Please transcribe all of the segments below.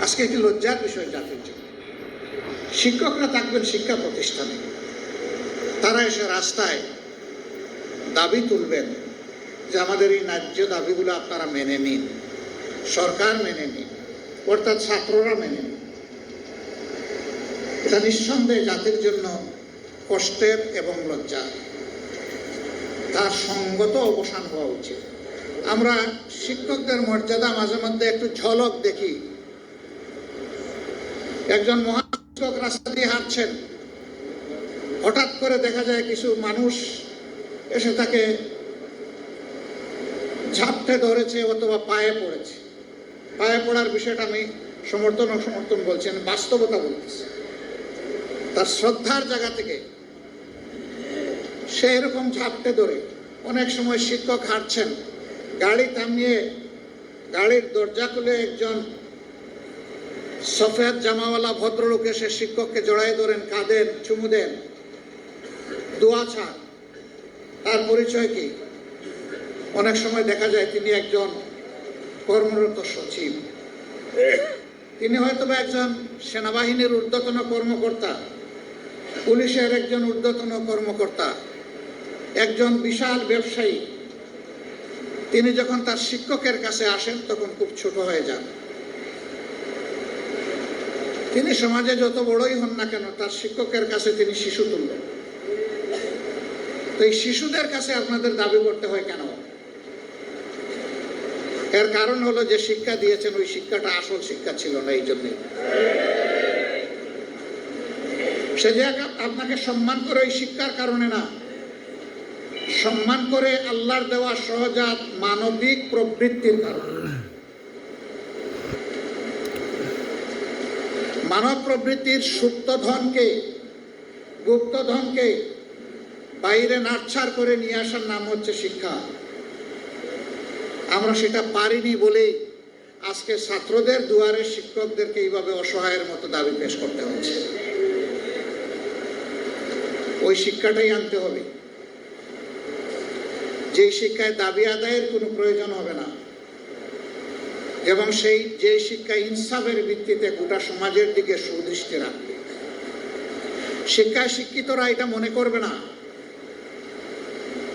আজকে একটি লজ্জার বিষয় জাতির জন্য শিক্ষকরা থাকবেন শিক্ষা প্রতিষ্ঠানে। তারা এসে রাস্তায় দাবি তুলবেন যে আমাদের এই ন্যায্য দাবিগুলো আপনারা মেনে নিন। সরকার মেনে নিন, অর্থাৎ ছাত্ররা মেনে নিন। এটা নিঃসন্দেহে জাতির জন্য কষ্টের এবং লজ্জা তার সঙ্গত অবসান হওয়া উচিত। আমরা শিক্ষকদের মর্যাদা মাঝে মধ্যে একটু ঝলক দেখি। একজন মহান রাস্তা দিয়ে হাঁটছেন। হঠাৎ করে দেখা যায় কিছু মানুষ এসে তাকে ঝাপটে ধরেছে অথবা পায়ে পড়েছে। পায়ে পড়ার বিষয়টা আমি সমর্থন অসমর্থন বলছি, আমি বাস্তবতা বলতেছি। তার শ্রদ্ধার জায়গা থেকে সে এরকম ঝাপটে ধরে অনেক সময় শিক্ষক হাঁটছেন। গাড়ি থামিয়ে গাড়ির দরজা খুলে একজন সফেদ জামাওয়ালা ভদ্রলোক এসে শিক্ষককে জড়াই ধরেন, কাঁদেন, চুমু দেন। দোয়া ছাড় তার পরিচয় কি? অনেক সময় দেখা যায় তিনি একজন কর্মরত সচিব। তিনি হয়তো বা একজন সেনাবাহিনীর ঊর্ধ্বতন কর্মকর্তা, পুলিশের একজন ঊর্ধ্বতন কর্মকর্তা, একজন বিশাল ব্যবসায়ী। তিনি যখন তার শিক্ষকের কাছে আসেন, তখন খুব ছোট হয়ে যান। তিনি সমাজে যত বড়ই হন না কেন, তার শিক্ষকের কাছে তিনি শিশু তুল্য। তো এই শিশুদের কাছে আপনাদের দাবি করতে হয় কেন? এর কারণ হলো যে শিক্ষা দিয়েছেন, ওই শিক্ষাটা আসল শিক্ষা ছিল না, এই জন্যে সে যে আপনাকে সম্মান করে ওই শিক্ষার কারণে না, সম্মান করে আল্লাহর দেওয়া সহজাত মানবিক প্রবৃত্তির কারণে। মানব প্রবৃত্তির সুপ্ত ধনকে গুপ্ত ধনকে বাইরে নাচ্ছার করে নিয়ে আসার নাম হচ্ছে শিক্ষা। আমরা সেটা পারিনি বলেই আজকে ছাত্রদের দুয়ারে শিক্ষকদেরকে এইভাবে অসহায়ের মতো দাবি পেশ করতে হচ্ছে। ওই শিক্ষাটাই আনতে হবে। যে শিক্ষায় দাবি আদায়ের কোনো প্রয়োজন হবে না। এবং সেই যে শিক্ষা ইনসাফের ভিত্তিতে গোটা সমাজের দিকে সুদৃষ্টি রাখবে। শিক্ষায় শিক্ষিতরা এটা মনে করবে না।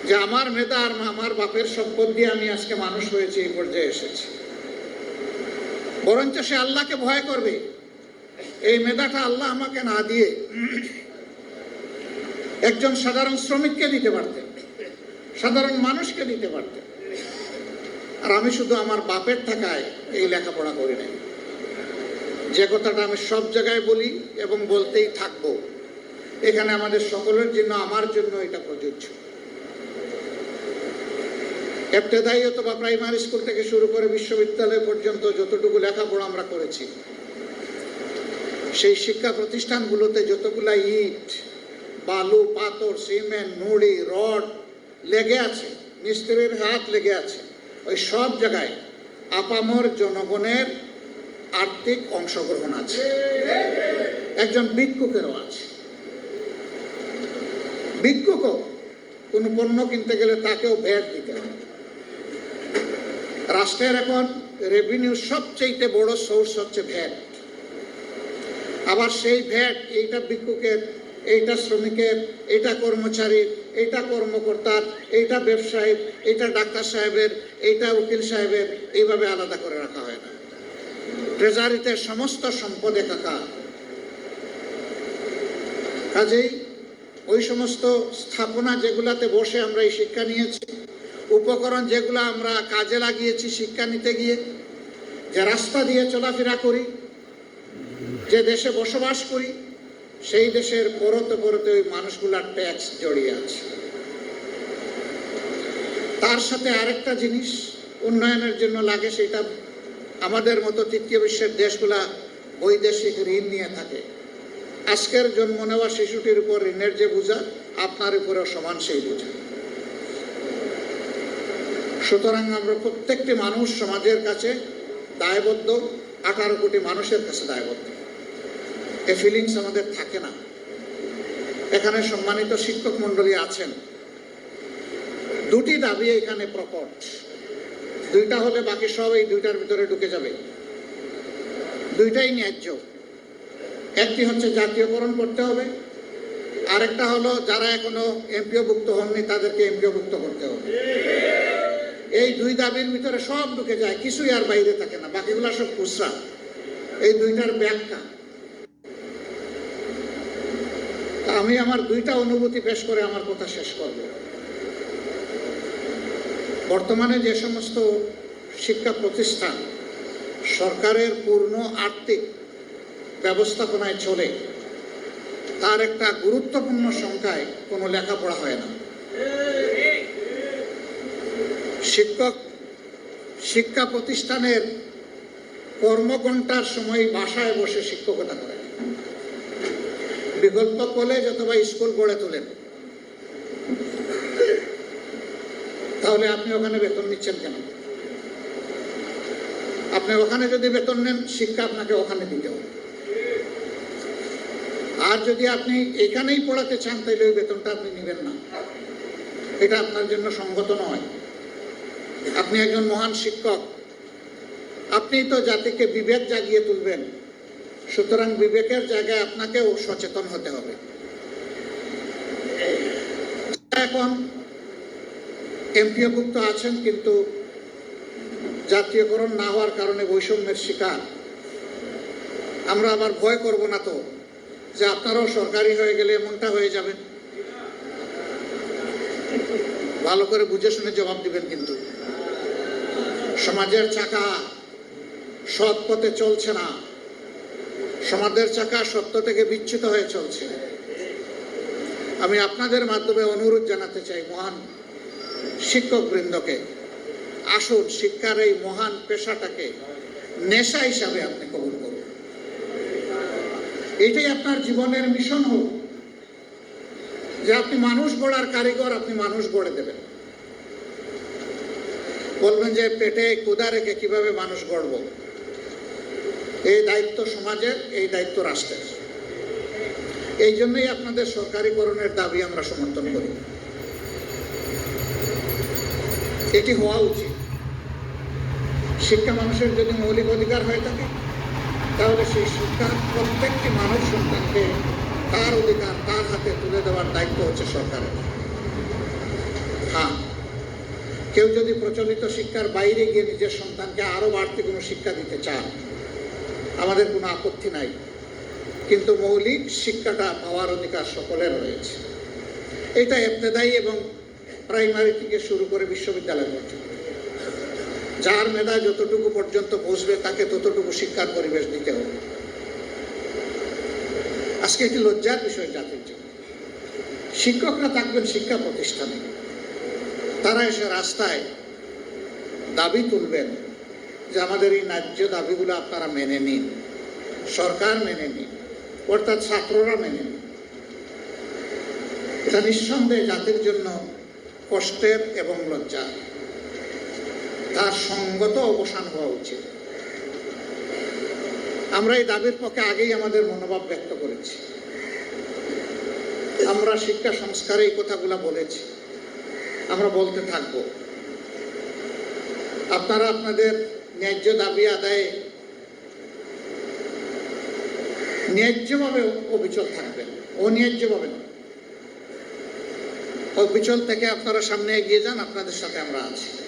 যে আমার মেধা আর আমার বাপের সম্পদ দিয়ে আমি আজকে মানুষ হয়েছে, এই পর্যায়ে এসেছি। বরঞ্চ সে আল্লাহকে ভয় করবে। এই মেধাটা আল্লাহ আমাকে না দিয়ে একজন সাধারণ শ্রমিককে দিতে পারতেন, সাধারণ মানুষকে দিতে পারতেন। আর আমি শুধু আমার বাপের থাকায় এই লেখাপড়া করি নাই। যে কথাটা আমি সব জায়গায় বলি এবং বলতেই থাকব, এখানে আমাদের সকলের জন্য, আমার জন্য এটা প্রযোজ্য। এফতেদায়ী অথবা প্রাইমারি স্কুল থেকে শুরু করে বিশ্ববিদ্যালয় পর্যন্ত যতটুকু লেখাপড়া আমরা করেছি, সেই শিক্ষা প্রতিষ্ঠানগুলোতে যতগুলা ইট, বালু, পাথর, সিমেন্ট, নুড়ি, রড লেগে আছে, মিস্ত্রির হাত লেগে আছে ওই সব জায়গায় আপামর জনগণের আর্থিক অংশগ্রহণ আছে। একজন ভিক্ষুকেরও আছে। ভিক্ষুকও কোনো পণ্য কিনতে গেলে তাকেও ভ্যাট দিতে হবে রাষ্ট্রের এখন রেভিনিউ সবচেয়ে বড় সোর্স হচ্ছে ভ্যাট। আবার সেই ভ্যাট এইটা ভিক্ষুকের, এইটা শ্রমিকের, এইটা কর্মচারীর এইটা কর্মকর্তার এইটা ব্যবসায়ীর এইটা ডাক্তার সাহেবের, এইটা উকিল সাহেবের, এইভাবে আলাদা করে রাখা হয় না। ট্রেজারিতে সমস্ত সম্পদ একাকার। কাজেই ওই সমস্ত স্থাপনা যেগুলাতে বসে আমরা এই শিক্ষা নিয়েছি, উপকরণ যেগুলো আমরা কাজে লাগিয়েছি শিক্ষা নিতে গিয়ে, যে রাস্তা দিয়ে চলাফেরা করি, যে দেশে বসবাস করি সেই দেশের পরতে পরতে ওই মানুষগুলার ট্যাক্স জড়িয়ে আছে। তার সাথে আরেকটা জিনিস উন্নয়নের জন্য লাগে, সেটা আমাদের মতো তৃতীয় বিশ্বের দেশগুলা বৈদেশিক ঋণ নিয়ে থাকে। আজকের জন্ম নেওয়া শিশুটির উপর ঋণের যে বোঝা, আপনার উপরেও সমান সেই বোঝা। সুতরাং আমরা প্রত্যেকটি মানুষ সমাজের কাছে দায়বদ্ধ, আঠারো কোটি মানুষের কাছে দায়বদ্ধ। এ ফিলিংস আমাদের থাকে না। এখানে সম্মানিত শিক্ষক মন্ডলী আছেন। দুটি দাবি এখানে প্রকট। দুইটা হলে বাকি সব এই দুইটার ভিতরে ঢুকে যাবে। দুইটাই ন্যায্য। একটি হচ্ছে জাতীয়করণ করতে হবে, আরেকটা হলো যারা এখনও এমপিওভুক্ত হননি তাদেরকে এমপিওভুক্ত করতে হবে। এই দুই দাবির ভিতরে সব ঢুকে যায়, কিছুই আর বাইরে থাকে না, বাকিগুলো সব খুচরা। এই দুইটার ব্যাখ্যা তা আমি আমার দুইটা অনুভূতি পেশ করে আমার কথা শেষ করব। বর্তমানে যে সমস্ত শিক্ষা প্রতিষ্ঠান সরকারের পূর্ণ আর্থিক ব্যবস্থাপনায় চলে, তার একটা গুরুত্বপূর্ণ সংখ্যায় কোনো লেখাপড়া হয় না। শিক্ষক শিক্ষা প্রতিষ্ঠানের কর্মঘণ্টার সময় বাসায় বসে শিক্ষকতা করেন। বিকল্প কলেজ অথবা স্কুল গড়ে তোলেন। তাহলে আপনি ওখানে বেতন নিচ্ছেন কেন? আপনি ওখানে যদি বেতন নেন, শিক্ষা আপনাকে ওখানে দিতে হবে। আর যদি আপনি এখানেই পড়াতে চান, তাহলে ওই বেতনটা আপনি নেবেন না। এটা আপনার জন্য সঙ্গত নয়। আপনি একজন মহান শিক্ষক। আপনি তো জাতিকে বিবেক জাগিয়ে তুলবেন। সুতরাং বিবেকের জায়গায় আপনাকেও সচেতন হতে হবে। এখন এমপিওভুক্ত আছেন কিন্তু জাতীয়করণ না হওয়ার কারণে বৈষম্যের শিকার, আমরা আবার ভয় করব না তো যে আপনারাও সরকারি হয়ে গেলে এমনটা হয়ে যাবেন ভালো করে বুঝে শুনে জবাব দিবেন কিন্তু। সমাজের চাকা সৎ পথে চলছে না। সমাজের চাকা সত্য থেকে বিচ্যুত হয়ে চলছে। আমি আপনাদের মাধ্যমে অনুরোধ জানাতে চাই মহান শিক্ষক বৃন্দকে আসুন শিক্ষার এই মহান পেশাটাকে নেশা হিসাবে আপনি কবুল করুন। এটাই আপনার জীবনের মিশন হোক, যে আপনি মানুষ গড়ার কারিগর, আপনি মানুষ গড়ে দেবেন। বলবেন যে পেটে কুদা রেখে কীভাবে মানুষ গড়ব? এই দায়িত্ব সমাজের, এই দায়িত্ব রাষ্ট্রের। এই জন্যই আপনাদের সরকারিকরণের দাবি আমরা সমর্থন করি। এটি হওয়া উচিত। শিক্ষা মানুষের যদি মৌলিক অধিকার হয়ে থাকে, তাহলে সেই শিক্ষা প্রত্যেকটি মানব সন্তানকে তার অধিকার তার হাতে তুলে দেওয়ার দায়িত্ব হচ্ছে সরকারের। হ্যাঁ কেউ যদি প্রচলিত শিক্ষার বাইরে গিয়ে নিজের সন্তানকে আরও বাড়তি কোনো শিক্ষা দিতে চান আমাদের কোনো আপত্তি নাই। কিন্তু মৌলিক শিক্ষাটা পাওয়ার অধিকার সকলের রয়েছে। এটা এফতেদায়ী এবং প্রাইমারি থেকে শুরু করে বিশ্ববিদ্যালয় পর্যন্ত। যার মেধা যতটুকু পর্যন্ত বসবে, তাকে ততটুকু শিক্ষার পরিবেশ দিতে হবে। আজকে একটি লজ্জার বিষয় জাতির জন্য। শিক্ষকরা থাকবেন শিক্ষা প্রতিষ্ঠানে। তারা এসে রাস্তায় দাবি তুলবেন যে আমাদের এই ন্যায্য দাবিগুলো আপনারা মেনে নিন। সরকার মেনে নিন, অর্থাৎ ছাত্ররা মেনে নিন। এটা নিঃসন্দেহে জাতির জন্য কষ্টের এবং লজ্জা তার সঙ্গত অবসান হওয়া উচিত। আমরা এই দাবির পক্ষে আগেই আমাদের মনোভাব ব্যক্ত করেছি। আমরা শিক্ষা সংস্কারে এই কথাগুলো বলেছি। আমরা বলতে থাকব। আপনারা আপনাদের ন্যায্য দাবি আদায়ে ন্যায্যভাবে অবিচল থাকবে, অন্যায্যভাবে না অবিচল থেকে আপনারা সামনে এগিয়ে যান, আপনাদের সাথে আমরা আছি।